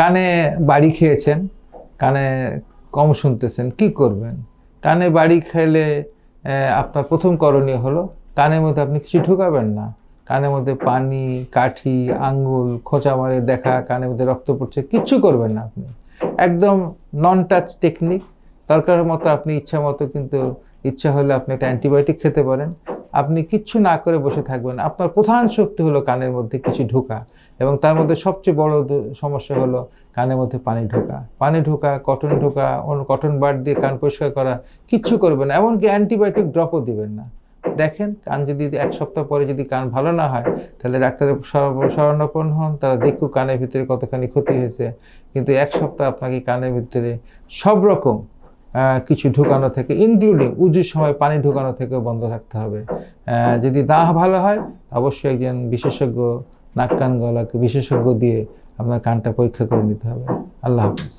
কানে বাড়ি খেয়েছেন, কানে কম শুনতেছেন, কি করবেন? কানে বাড়ি খেলে আপনার প্রথম করণীয় হলো কানের মধ্যে আপনি কিছু ঢুকাবেন না। কানের মধ্যে পানি, কাঠি, আঙ্গুল, খোঁচা মারে দেখা, কানের মধ্যে রক্ত পড়ছে, কিচ্ছু করবেন না আপনি। একদম নন টাচ টেকনিক দরকার মতো আপনি ইচ্ছা মতো কিন্তু, ইচ্ছা হলে আপনি একটা অ্যান্টিবায়োটিক খেতে পারেন। আপনি কিচ্ছু না করে বসে থাকবেন। আপনার প্রধান শক্তি হলো কানের মধ্যে কিছু ঢোকা এবং তার মধ্যে সবচেয়ে বড় সমস্যা হলো কানের মধ্যে পানি ঢোকা। পানি ঢোকা, কটন ঢোকা অন্য কটন বার দিয়ে কান পরিষ্কার করা কিচ্ছু করবেন না, এমনকি অ্যান্টিবায়োটিক ড্রপও দিবেন না। দেখেন, কান যদি এক সপ্তাহ পরে যদি কান ভালো না হয়, তাহলে ডাক্তারের শরণাপন্ন হন, তারা দেখুক কানের ভিতরে কতখানি ক্ষতি হয়েছে। কিন্তু এক সপ্তাহ আপনাকে কানের ভিতরে সব রকম কিছু ঢুকানো থেকে ইনক্লুডিং উজুর সময় পানি ঢুকানো থেকে বন্ধ রাখতে হবে। যদি দাহ ভালো হয়, অবশ্যই একজন বিশেষজ্ঞ, নাক কান গলাকে বিশেষজ্ঞ দিয়ে আপনার কানটা পরীক্ষা করে নিতে হবে। আল্লাহ হাফিজ।